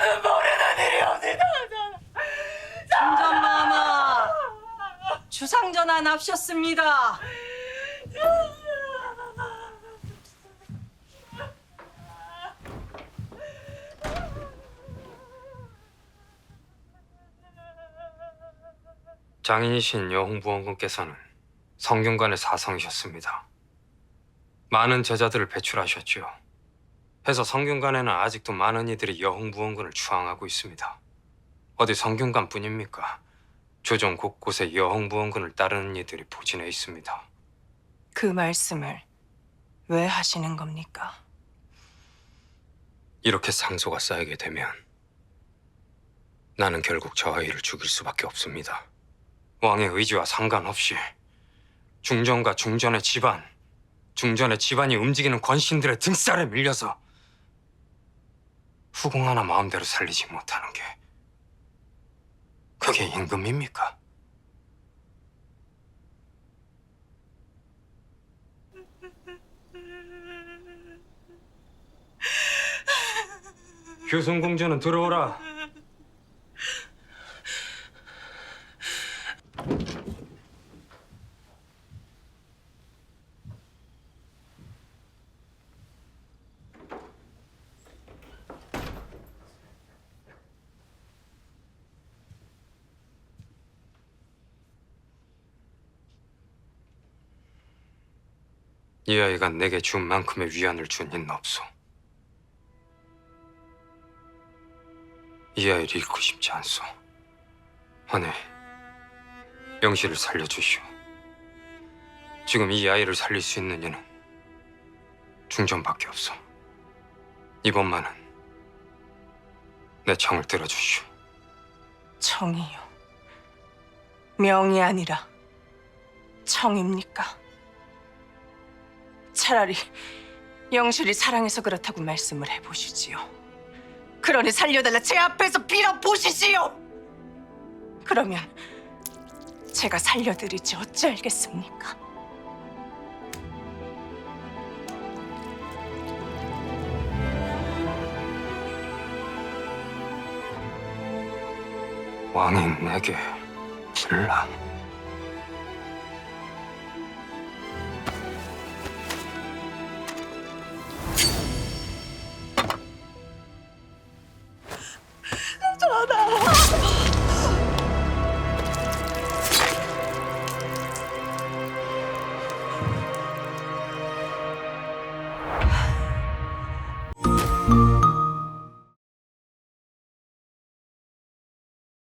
나는 모르는 일이옵니다. 중전마마 주상 전화 납셨습니다. 장인이신 여홍부원군께서는 성균관의 사성이셨습니다. 많은 제자들을 배출하셨지요. 해서 성균관에는 아직도 많은 이들이 여홍부원군을 추앙하고 있습니다. 어디 성균관뿐입니까? 조정 곳곳에 여홍부원군을 따르는 이들이 포진해 있습니다. 그 말씀을 왜 하시는 겁니까? 이렇게 상소가 쌓이게 되면 나는 결국 저 아이를 죽일 수밖에 없습니다. 왕의 의지와 상관없이 중전과 중전의 집안, 중전의 집안이 움직이는 권신들의 등살에 밀려서 후궁 하나 마음대로 살리지 못하는 게 그게 임금입니까? 규승공주는 들어오라. 이 아이가 내게 준 만큼의 위안을 준 이는 없소. 이 아이를 잃고 싶지 않소. 하네, 영실을 살려주시오. 지금 이 아이를 살릴 수 있는 이는 중전밖에 없어. 이번만은 내 청을 들어주시오. 청이요. 명이 아니라 청입니까? 차라리 영실이 사랑해서 그렇다고 말씀을 해보시지요. 그러니 살려달라 제 앞에서 빌어보시지요. 그러면 제가 살려드리지 어찌 알겠습니까? 왕이 내게 불라. 我